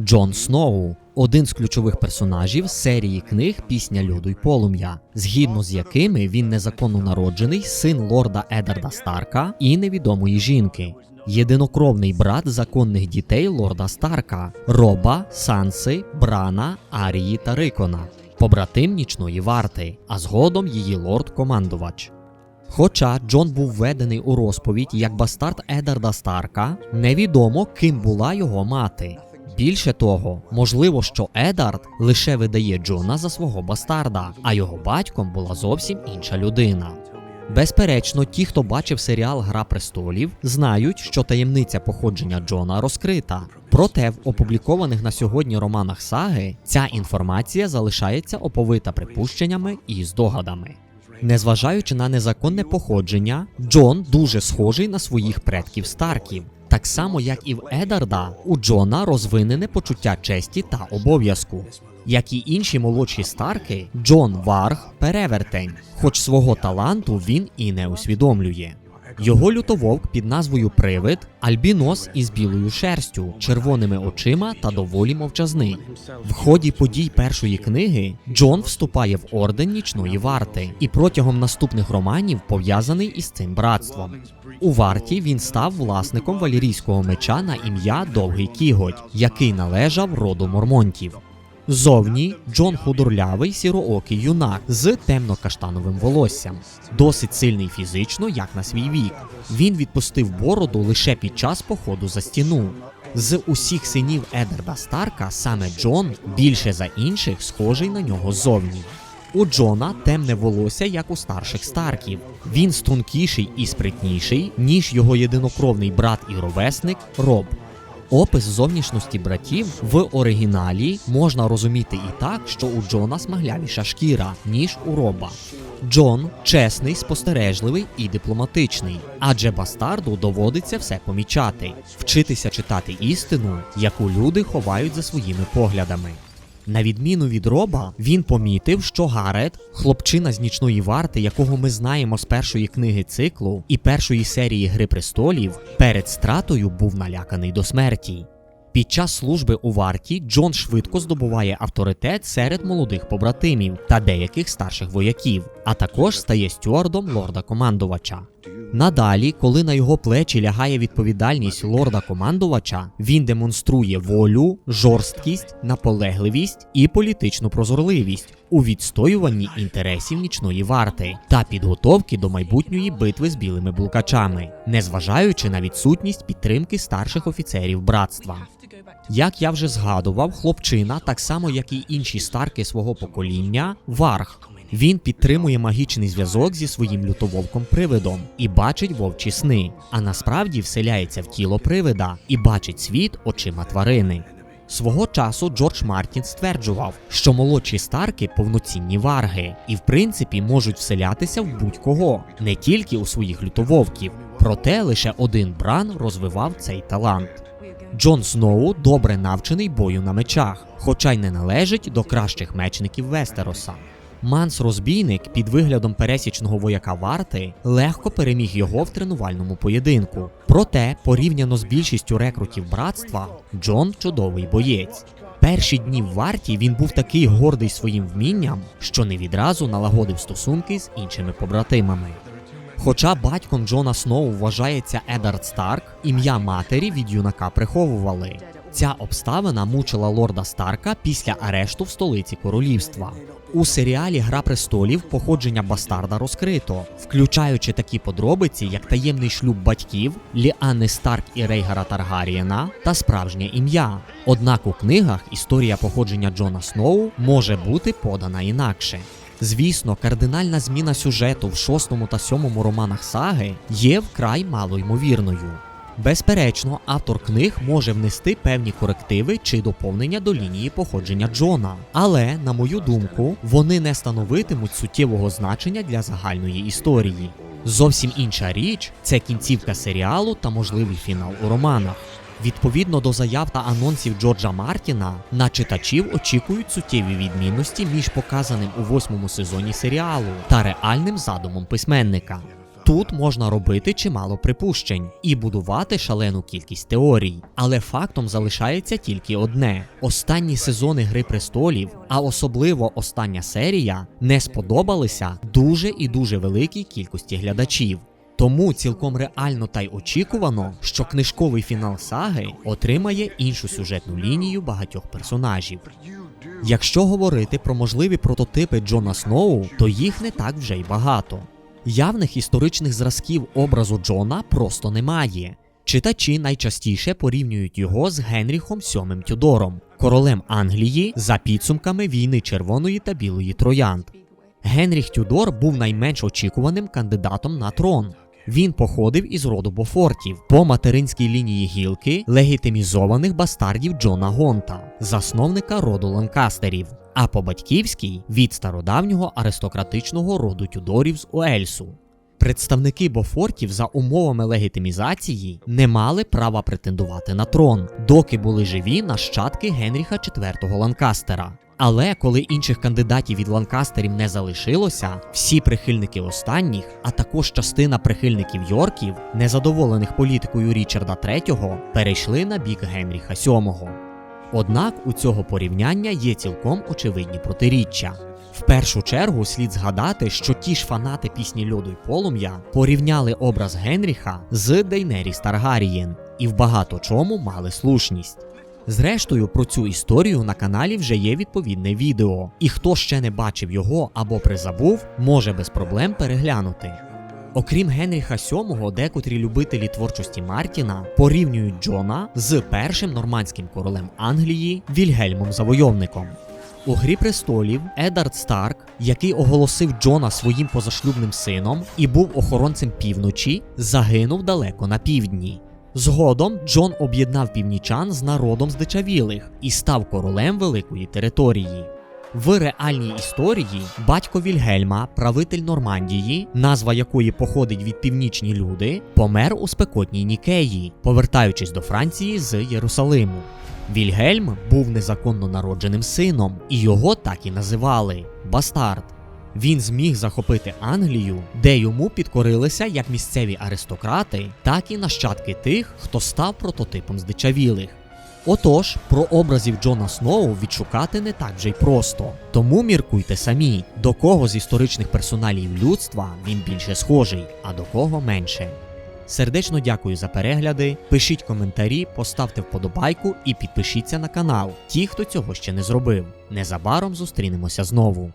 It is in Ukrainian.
Джон Сноу один з ключових персонажів серії книг Пісня льоду й полум'я, згідно з якими він незаконно народжений син лорда Едарда Старка і невідомої жінки. Єдинокровний брат законних дітей лорда Старка Роба, Санси, Брана, Арії та Рикона, побратим нічної варти, а згодом її лорд-командувач. Хоча Джон був введений у розповідь як бастард Едарда Старка, невідомо, ким була його мати. Більше того, можливо, що Едард лише видає Джона за свого бастарда, а його батьком була зовсім інша людина. Безперечно, ті, хто бачив серіал Гра престолів, знають, що таємниця походження Джона розкрита. Проте в опублікованих на сьогодні романах саги ця інформація залишається оповита припущеннями і здогадами. Незважаючи на незаконне походження, Джон дуже схожий на своїх предків Старків. Так само, як і в Едарда, у Джона розвинене почуття честі та обов'язку. Як і інші молодші старки, Джон Варг перевертень, хоч свого таланту він і не усвідомлює. Його лютововк під назвою Привид альбінос із білою шерстю, червоними очима та доволі мовчазний. В ході подій першої книги Джон вступає в орден нічної варти і протягом наступних романів пов'язаний із цим братством. У варті він став власником валірійського меча на ім'я Довгий Кіготь, який належав роду мормонтів. Зовні Джон худорлявий сіроокий юнак з темно-каштановим волоссям, досить сильний фізично, як на свій вік. Він відпустив бороду лише під час походу за стіну. З усіх синів Едерда Старка саме Джон більше за інших схожий на нього зовні. У Джона темне волосся, як у старших старків. Він стрункіший і спритніший, ніж його єдинокровний брат і ровесник Роб. Опис зовнішності братів в оригіналі можна розуміти і так, що у Джона смаглявіша шкіра, ніж у Роба. Джон чесний, спостережливий і дипломатичний, адже бастарду доводиться все помічати, вчитися читати істину, яку люди ховають за своїми поглядами. На відміну від Роба, він помітив, що Гарет, хлопчина з нічної варти, якого ми знаємо з першої книги циклу і першої серії Гри престолів, перед стратою був наляканий до смерті. Під час служби у варті Джон швидко здобуває авторитет серед молодих побратимів та деяких старших вояків, а також стає стюардом лорда командувача. Надалі, коли на його плечі лягає відповідальність лорда командувача, він демонструє волю, жорсткість, наполегливість і політичну прозорливість у відстоюванні інтересів нічної варти та підготовки до майбутньої битви з білими блукачами, незважаючи на відсутність підтримки старших офіцерів братства. Як я вже згадував, хлопчина, так само як і інші старки свого покоління, варг. Він підтримує магічний зв'язок зі своїм лютововком привидом і бачить вовчі сни, а насправді вселяється в тіло привида і бачить світ очима тварини. Свого часу Джордж Мартін стверджував, що молодші старки повноцінні варги і, в принципі, можуть вселятися в будь-кого, не тільки у своїх лютововків. Проте лише один бран розвивав цей талант. Джон Сноу добре навчений бою на мечах, хоча й не належить до кращих мечників Вестероса. Манс розбійник під виглядом пересічного вояка варти легко переміг його в тренувальному поєдинку. Проте, порівняно з більшістю рекрутів братства, Джон чудовий боєць. Перші дні в варті він був такий гордий своїм вмінням, що не відразу налагодив стосунки з іншими побратимами. Хоча батьком Джона Сноу вважається Едард Старк, ім'я матері від юнака приховували. Ця обставина мучила лорда Старка після арешту в столиці королівства. У серіалі Гра престолів походження бастарда розкрито, включаючи такі подробиці, як таємний шлюб батьків Ліанни Старк і Рейгара Таргарієна та справжнє ім'я. Однак у книгах історія походження Джона Сноу може бути подана інакше. Звісно, кардинальна зміна сюжету в шостому та сьомому романах саги є вкрай малоймовірною. Безперечно, автор книг може внести певні корективи чи доповнення до лінії походження Джона, але, на мою думку, вони не становитимуть суттєвого значення для загальної історії. Зовсім інша річ це кінцівка серіалу та можливий фінал у романах. Відповідно до заяв та анонсів Джорджа Мартіна, на читачів очікують суттєві відмінності між показаним у восьмому сезоні серіалу та реальним задумом письменника. Тут можна робити чимало припущень і будувати шалену кількість теорій, але фактом залишається тільки одне: останні сезони Гри престолів, а особливо остання серія, не сподобалися дуже і дуже великій кількості глядачів. Тому цілком реально та й очікувано, що книжковий фінал саги отримає іншу сюжетну лінію багатьох персонажів. Якщо говорити про можливі прототипи Джона Сноу, то їх не так вже й багато. Явних історичних зразків образу Джона просто немає. Читачі найчастіше порівнюють його з Генріхом VII Тюдором, королем Англії за підсумками війни Червоної та Білої Троянд. Генріх Тюдор був найменш очікуваним кандидатом на трон. Він походив із роду Бофортів по материнській лінії гілки легітимізованих бастардів Джона Гонта, засновника роду Ланкастерів, а по батьківській від стародавнього аристократичного роду Тюдорів з Уельсу. Представники Бофортів за умовами легітимізації не мали права претендувати на трон, доки були живі нащадки Генріха IV Ланкастера. Але коли інших кандидатів від ланкастерів не залишилося, всі прихильники останніх, а також частина прихильників Йорків, незадоволених політикою Річарда III, перейшли на бік Генріха VII. Однак у цього порівняння є цілком очевидні протиріччя. В першу чергу слід згадати, що ті ж фанати пісні льоду й полум'я порівняли образ Генріха з Дейнеріс Таргарієн і в багато чому мали слушність. Зрештою, про цю історію на каналі вже є відповідне відео, і хто ще не бачив його або призабув, може без проблем переглянути. Окрім Генріха VII, декотрі любителі творчості Мартіна порівнюють Джона з першим нормандським королем Англії Вільгельмом Завойовником. У Грі престолів Едард Старк, який оголосив Джона своїм позашлюбним сином і був охоронцем півночі, загинув далеко на півдні. Згодом Джон об'єднав північан з народом здичавілих і став королем великої території. В реальній історії батько Вільгельма, правитель Нормандії, назва якої походить від північні люди, помер у спекотній Нікеї, повертаючись до Франції з Єрусалиму. Вільгельм був незаконно народженим сином, і його так і називали бастард. Він зміг захопити Англію, де йому підкорилися як місцеві аристократи, так і нащадки тих, хто став прототипом здичавілих. Отож, про образів Джона Сноу відшукати не так вже й просто. Тому міркуйте самі, до кого з історичних персоналів людства він більше схожий, а до кого менше. Сердечно дякую за перегляди. Пишіть коментарі, поставте вподобайку і підпишіться на канал, ті, хто цього ще не зробив. Незабаром зустрінемося знову.